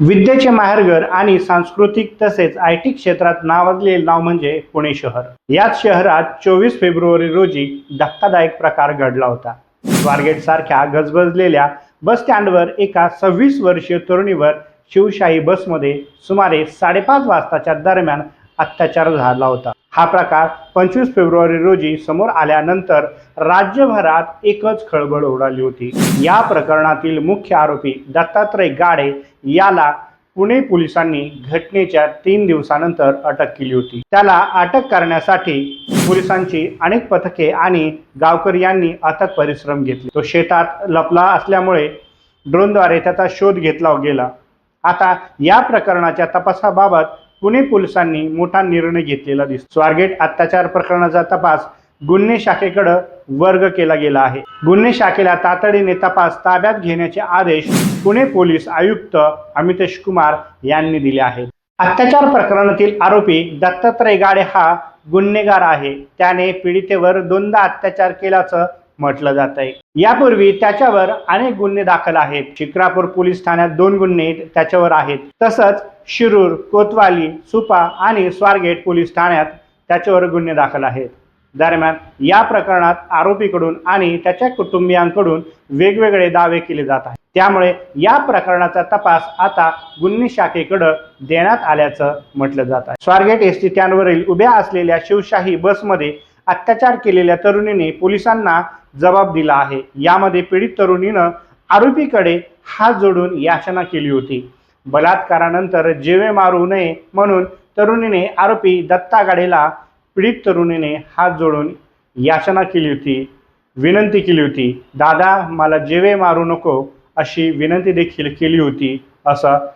विद्येचे माहेरघर आणि सांस्कृतिक तसेच आय टी क्षेत्रात नावाजलेले नाव म्हणजे पुणे शहर. याच शहरात चोवीस फेब्रुवारी रोजी धक्कादायक प्रकार घडला होता. स्वारगेट सारख्या गजबजलेल्या बस स्टँडवर एका सव्वीस वर्षीय तरुणीवर शिवशाही बसमध्ये सुमारे साडेपाच वाजताच्या दरम्यान अत्याचार झाला होता. हा प्रकार पंचवीस फेब्रुवारी रोजी समोर आल्यानंतर राज्यभरात एकच खळबळ उडाली होती. या प्रकरणातील मुख्य आरोपी दत्तात्रय गाडे याला पुणे पोलिसांनी घटनेच्या तीन दिवसानंतर अटक केली होती. त्याला अटक करण्यासाठी पोलिसांची अनेक पथके आणि गावकर यांनी अथक परिश्रम घेतले. तो शेतात लपला असल्यामुळे ड्रोनद्वारे त्याचा शोध घेतला गेला. आता या प्रकरणाच्या तपासाबाबत पुणे पोलिसांनी मोठा निर्णय घेतलेला दिसतो. स्वारगेट अत्याचार प्रकरणाचा तपास गुन्हे शाखेकडे वर्ग केला गेला आहे. गुन्हे शाखेला तातडीने तपास ताब्यात घेण्याचे आदेश पुणे पोलीस आयुक्त अमितेश कुमार यांनी दिले आहेत. अत्याचार प्रकरणातील आरोपी दत्तात्रय गाडे हा गुन्हेगार आहे. त्याने पीडितेवर दोनदा अत्याचार केल्याचं म्हटलं जात आहे यापूर्वी त्याच्यावर अनेक गुन्हे दाखल आहेत. शिक्रापूर पोलीस ठाण्यात दोन गुन्हे त्याच्यावर आहेत. तसंच शिरूर कोतवाली सुपा आणि स्वारगेट पोलीस ठाण्यात त्याच्यावर गुन्हे दाखल आहेत. दरम्यान या प्रकरणात आरोपीकडून आणि त्याच्या कुटुंबियांकडून वेगवेगळे दावे केले जात आहेत. त्यामुळे या प्रकरणाचा तपास आता गुन्हे शाखेकडे देण्यात आल्याचं म्हटलं जात आहे. स्वारगेट एस टी स्टँडवरील उभ्या असलेल्या शिवशाही बसमध्ये अत्याचार केलेल्या तरुणीने पोलिसांना जबाब दिला आहे. यामध्ये पीडित तरुणीनं आरोपीकडे हात जोडून याचना केली होती. बलात्कारानंतर जेवे मारू नये म्हणून तरुणीने आरोपी दत्ता गाडेला पीडित तरुणीने हात जोडून याचना केली होती विनंती केली होती दादा मला जेवे मारू नको अशी विनंती देखील केली होती असं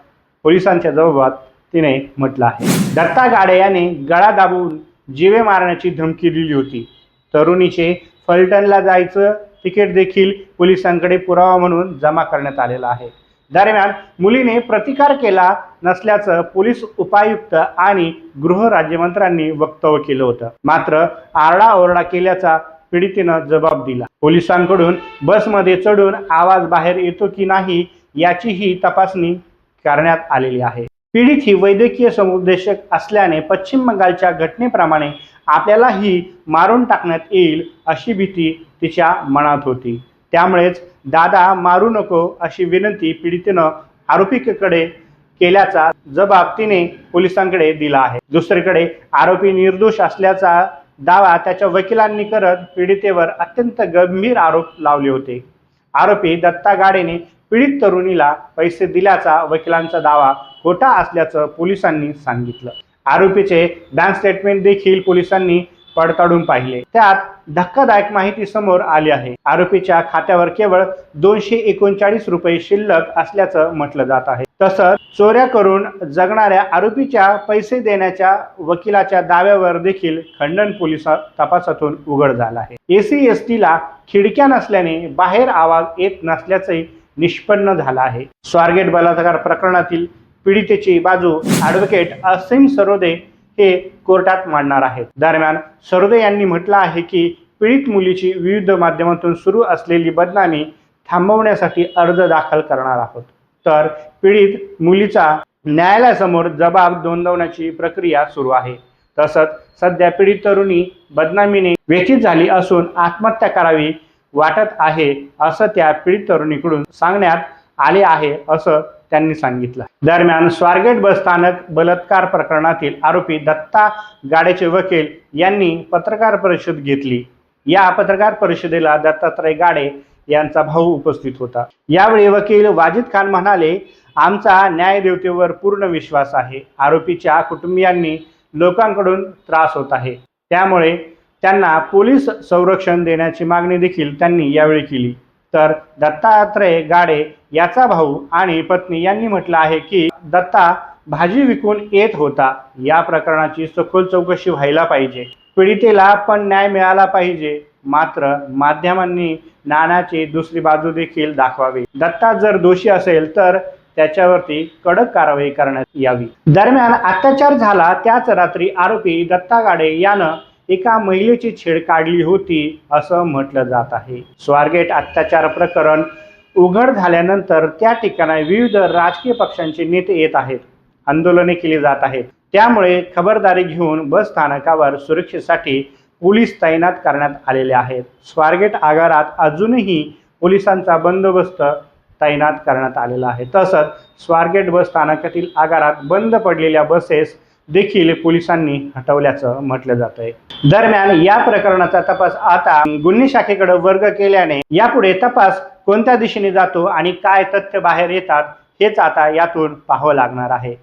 पोलिसांच्या जबाबात तिने म्हटलं आहे. दत्ता गाडे याने गळा दाबून जीवे मारण्याची धमकी दिली होती. तरुणीचे फलटणला जायचं तिकीट देखील पोलिसांकडे पुरावा म्हणून जमा करण्यात आलेला आहे. दरम्यान मुलीने प्रतिकार केला नसल्याचं पोलीस उपायुक्त आणि गृह राज्यमंत्र्यांनी वक्तव्य केलं होतं. मात्र आरडाओरडा केल्याचा पीडितेनं जबाब दिला. पोलिसांकडून बसमध्ये चढून आवाज बाहेर येतो की नाही याचीही तपासणी करण्यात आलेली आहे. पीडित ही वैद्यकीय समुपदेशक असल्याने पश्चिम बंगालच्या घटनेप्रमाणे आपल्यालाही मारून टाकण्यात येईल अशी भीती तिच्या मनात होती. त्यामुळेच दादा मारू नको अशी विनंती पीडितेनं आरोपीकडे केल्याचा जबाब तिने पोलिसांकडे दिला आहे. दुसरीकडे आरोपी निर्दोष असल्याचा दावा त्याच्या वकिलांनी करत पीडितेवर अत्यंत गंभीर आरोप लावले होते. आरोपी दत्ता गाडेने पीडित तरुणीला पैसे दिल्याचा वकिलांचा दावा खोटा असल्याचं पोलिसांनी सांगितलं. आरोपीचे बँक स्टेटमेंट देखील पोलिसांनी पडताळून पाहिले. त्यात धक्कादायक माहिती समोर आली आहे. आरोपीच्या खात्यावर केवळ दोनशे एकोणचाळीस रुपये शिल्लक असल्याचं म्हटलं जात आहे. तसंच चोऱ्या करून जगणाऱ्या आरोपीच्या पैसे देण्याच्या वकिलाच्या दाव्यावर देखील खंडन पोलीस तपासातून उघड झाला आहे. एसी एस टीला खिडक्या नसल्याने बाहेर आवाज येत नसल्याचंही निष्पन्न झालं आहे. स्वारगेट बलात्कार प्रकरणातील पीडितेची बाजू ॲडव्होकेट असीम सरोदे हे कोर्टात मांडणार आहेत. दरम्यान सरोदे यांनी म्हटलं आहे की पीडित मुलीची विविध माध्यमातून सुरू असलेली बदनामी थांबवण्यासाठी अर्ज दाखल करणार आहोत. तर पीडित मुलीचा न्यायालयासमोर जबाब नोंदवण्याची प्रक्रिया सुरू आहे. तसंच सध्या पीडित तरुणी बदनामीने व्यथित झाली असून आत्महत्या करावी वाटत आहे असं त्या पीडित तरुणीकडून सांगण्यात आले आहे असं त्यांनी सांगितलं. दरम्यान स्वारगेट बस स्थानक बलात्कार प्रकरणातील आरोपी दत्ता गाडेचे वकील यांनी पत्रकार परिषद घेतली. या पत्रकार परिषदेला दत्तात्रय गाडे यांचा भाऊ उपस्थित होता. यावेळी वकील वाजिद खान म्हणाले आमचा न्यायदेवतेवर पूर्ण विश्वास आहे. आरोपीच्या कुटुंबियांनी लोकांकडून त्रास होत आहे. त्यामुळे त्यांना पोलीस संरक्षण देण्याची मागणी देखील त्यांनी यावेळी केली. तर दत्तात्रय गाडे याचा भाऊ आणि पत्नी यांनी म्हटलं आहे की दत्ता भाजी विकून येत होता. या प्रकरणाची सखोल चौकशी व्हायला पाहिजे. पीडितेला पण न्याय मिळाला पाहिजे. मात्र माध्यमांनी नाण्याची दुसरी बाजू देखील दाखवावी. दत्ता जर दोषी असेल तर त्याच्यावरती कडक कारवाई करण्यात यावी. दरम्यान अत्याचार झाला त्याच रात्री आरोपी दत्ता गाडे यानं एका महिलेची छेड काढली होती असं म्हटलं जात आहे. स्वारगेट अत्याचार प्रकरण उघड झाल्यानंतर त्या ठिकाणी विविध राजकीय पक्षांचे नेते येत आहेत. आंदोलने केली जात आहेत. त्यामुळे खबरदारी घेऊन बस स्थानकावर सुरक्षेसाठी पोलीस तैनात करण्यात आलेले आहेत. स्वारगेट आगारात अजूनही पोलिसांचा बंदोबस्त तैनात करण्यात आलेला आहे. तसंच स्वारगेट बस स्थानकातील आगारात बंद पडलेल्या बसेस देखील पोलिसांनी हटवल्याचं म्हटलं जात आहे. दरम्यान या प्रकरणाचा तपास आता गुन्हे शाखेकडे वर्ग केल्याने यापुढे तपास कोणत्या दिशेने जातो आणि काय तथ्य बाहेर येतात हेच आता यातून पाहावं लागणार आहे.